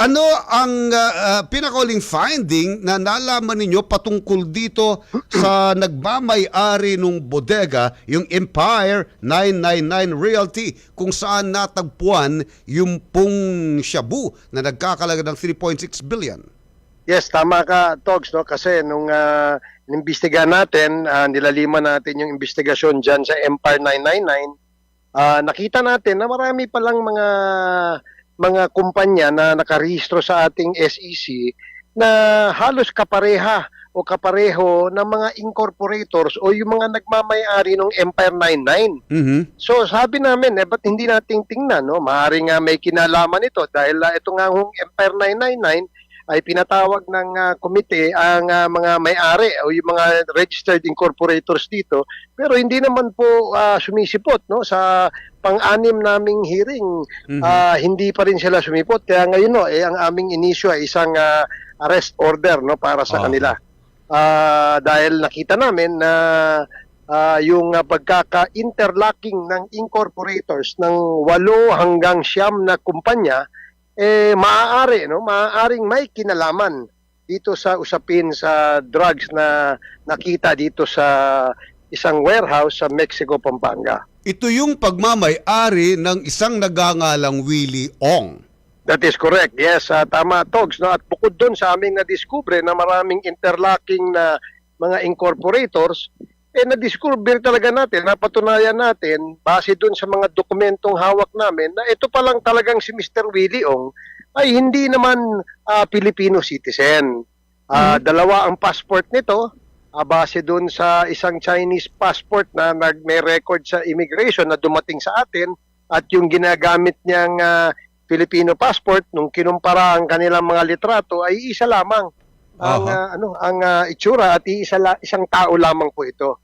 Ano ang uh, uh, pinakauling finding na nalaman ninyo patungkol dito sa nagmamay-ari ng bodega, yung Empire 999 Realty, kung saan natagpuan yung pong shabu na nagkakalaga ng 3.6 billion? Yes, tama ka, Togs, no? Kasi nung uh, inimbestigahan natin, ah, nilaliman natin yung investigasyon dyan sa Empire 999, ah, nakita natin na marami palang mga mga kumpanya na nakarehistro sa ating SEC na halos kapareha o kapareho ng mga incorporators o yung mga nagmamayari ng Empire 99. Mhm. So sabi namin, eh, ba't hindi nating tingnan, no? Maaaring nga may kinalaman ito dahil ah, ito nga hong Empire 999 ay pinatawag ng ah, komite ang ah, mga may-ari o yung mga registered incorporators dito pero hindi naman po ah, sumisipot no sa pang-anim naming hearing Mhm. ah, hindi pa rin sila sumipot kaya ngayon no eh ang aming inisyo ay isang ah, arrest order no para sa Okay. kanila Ah, dahil nakita namin na ah, yung ah, pagkaka-interlocking ng incorporators ng walo hanggang siyam na kumpanya eh maaari no maaaring may kinalaman dito sa usapin sa drugs na nakita dito sa isang warehouse sa Mexico Pampanga. Ito yung pagmamay-ari ng isang nagangalang Willie Ong. That is correct. Yes, ah, tama Togs no at bukod doon sa aming na-discover na maraming interlocking na mga incorporators eh na-discover talaga natin, napatunayan natin base doon sa mga dokumentong hawak namin na ito pa lang talagang si Mr. Willie Ong ay hindi naman ah, Filipino citizen. Ah, Dalawa ang passport nito, ah, base doon sa isang Chinese passport na nag may record sa immigration na dumating sa atin at yung ginagamit niyang ah, Filipino passport nung kinumpara ang kanilang mga litrato ay isa lamang ang Aha. ah, ano ang ah, itsura at iisa la- isang tao lamang po ito.